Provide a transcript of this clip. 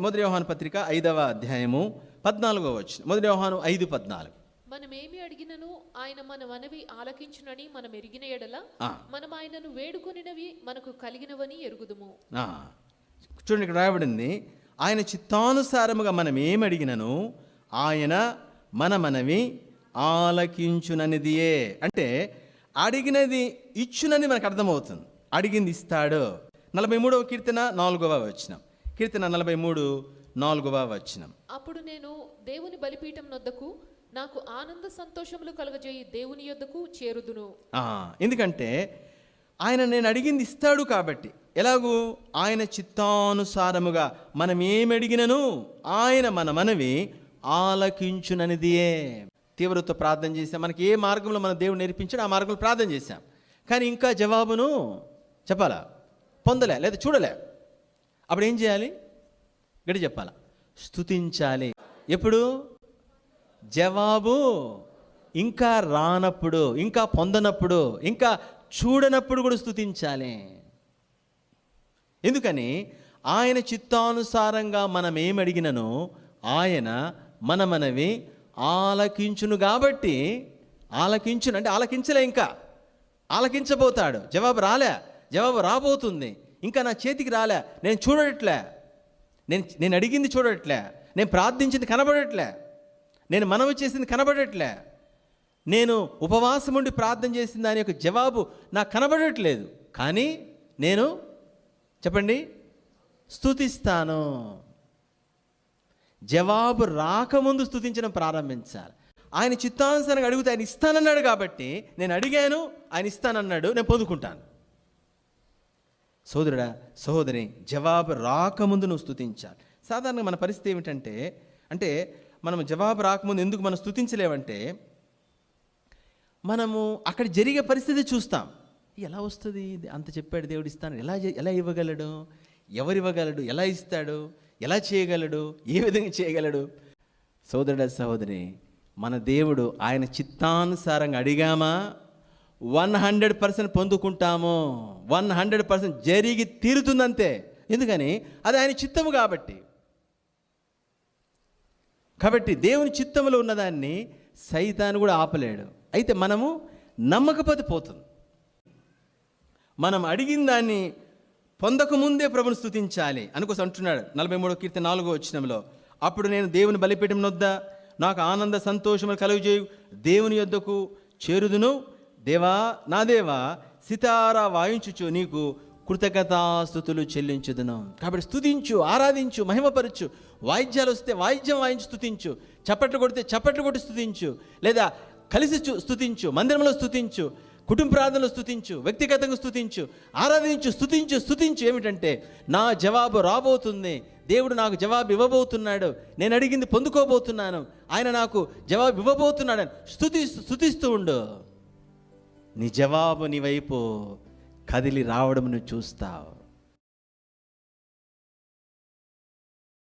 మొదటి వ్యవహాన పత్రిక ఐదవ అధ్యాయము పద్నాలుగో వచ్చిన మొదటి వ్యవహాను ఐదు పద్నాలుగు. మనమేమి అడిగినను? ఆయన మన మనవి ఆలకించునని మనం ఎరిగిన ఎడల. మనం ఆయనను వేడుకొనినవి మనకు కలిగినవని ఎరుగుదుము. చూడండి ఇక్కడ రాయబడింది ఆయన చిత్తానుసారముగా మనం ఏమి అడిగినను? ఆయన మన మనవి ఆలకించుననిదియే. అంటే అడిగినది ఇచ్చునని మనకు అర్థమవుతుంది. అడిగింది ఇస్తాడు. నలభై మూడవ కీర్తన నాలుగవ వచనం. కీర్తన నలభై మూడు నాలుగవ వచనం. అప్పుడు నేను దేవుని బలిపీఠం నొద్దకు నాకు ఆనంద సంతోషములు కలగజేయి దేవుని యొద్దకు చేరుదును. ఎందుకంటే ఆయన నేను అడిగింది ఇస్తాడు కాబట్టి. ఎలాగూ? ఆయన చిత్తానుసారముగా మనం ఏమి అడిగినను ఆయన మన మనవి ఆలకించుననిదియే. తీవ్రత ప్రార్థన చేశాం. మనకి ఏ మార్గంలో మన దేవుడు నేర్పించాడు ఆ మార్గంలో ప్రార్థన చేశాం. కానీ ఇంకా జవాబును చెప్పాలా? పొందలే లేదా చూడలే? అప్పుడు ఏం చేయాలి? గడి చెప్పాలా. స్థుతించాలి ఎప్పుడు? జవాబు ఇంకా రానప్పుడు ఇంకా పొందనప్పుడు ఇంకా చూడనప్పుడు కూడా స్థుతించాలి ఎందుకని? ఆయన చిత్తానుసారంగా మనం ఏం ఆయన మన మనవి ఆలకించును కాబట్టి ఆలకించును. అంటే ఆలకించలే ఇంకా. ఆలకించబోతాడు. జవాబు రాలే. జవాబు రాబోతుంది. ఇంకా నా చేతికి రాలే. నేను చూడట్లే. నేను నేను అడిగింది చూడట్లే. నేను ప్రార్థించింది కనబడట్లే. నేను మనవి చేసింది కనబడట్లే. నేను ఉపవాసం ఉండి ప్రార్థన చేసిన దాని యొక్క జవాబు నాకు కనబడట్లేదు. కానీ నేను చెప్పండి స్తుతిస్తాను. జవాబు రాకముందు స్తుతించడం ప్రారంభించాలి. ఆయన చిత్తానుసారంగా అడిగితే ఆయన ఇస్తానన్నాడు కాబట్టి నేను అడిగాను ఆయన ఇస్తానన్నాడు నేను పొందుకుంటాను. సోదరుడా సహోదరి జవాబు రాకముందు నువ్వు స్థుతించాలి సాధారణంగా మన పరిస్థితి ఏమిటంటే అంటే మనం జవాబు రాకముందు ఎందుకు మనం స్థుతించలేమంటే మనము అక్కడ జరిగే పరిస్థితి చూస్తాం. ఎలా వస్తుంది? ఇది అంత చెప్పాడు దేవుడు ఇస్తాను. ఎలా ఎలా ఇవ్వగలడు? ఎవరు ఇవ్వగలడు? ఎలా ఇస్తాడు? ఎలా చేయగలడు? ఏ విధంగా చేయగలడు? సోదరుడ సహోదరి మన దేవుడు ఆయన చిత్తానుసారంగా అడిగామా? వన్ హండ్రెడ్ పర్సెంట్ పొందుకుంటాము వన్ హండ్రెడ్ పర్సెంట్ జరిగి తీరుతుందంతే. ఎందుకని? అది ఆయన చిత్తము కాబట్టి. కాబట్టి దేవుని చిత్తంలో ఉన్నదాన్ని సైతాన్ని కూడా ఆపలేడు. అయితే మనము నమ్మకపోతే పోతుంది మనం అడిగిన దాన్ని పొందకముందే ప్రభుని స్తుతించాలి. అనుకోసం అంటున్నాడు నలభై మూడో కీర్తి నాలుగో వచ్చినంలో అప్పుడు నేను దేవుని బలిపీఠం నొద్దా నాకు ఆనంద సంతోషములు కలుగజేయు దేవుని యొద్దకు చేరుదును. దేవా నా దేవా సితారా వాయించుచు నీకు కృతజ్ఞతాస్థుతులు చెల్లించుదును. కాబట్టి స్తుతించు ఆరాధించు మహిమపరచు వాయిద్యాలు వస్తే వాయిద్యం వాయించి స్తుతించు చప్పట్లు కొడితే చప్పట్లు కొట్టి స్తుతించు లేదా కలిసి చు- స్తుతించు మందిరంలో స్తుతించు కుటుంబ ప్రార్థనలు స్తుతించు వ్యక్తిగతంగా స్తుతించు ఆరాధించు స్తుతించు స్తుతించు ఏమిటంటే నా జవాబు రాబోతుంది దేవుడు నాకు జవాబు ఇవ్వబోతున్నాడు నేను అడిగింది పొందుకోబోతున్నాను ఆయన నాకు జవాబు ఇవ్వబోతున్నాడు స్తుతి స్తుతిస్తూ ఉండు. నీ జవాబు నీ వైపు కదిలి రావడం నువ్వు చూస్తావు.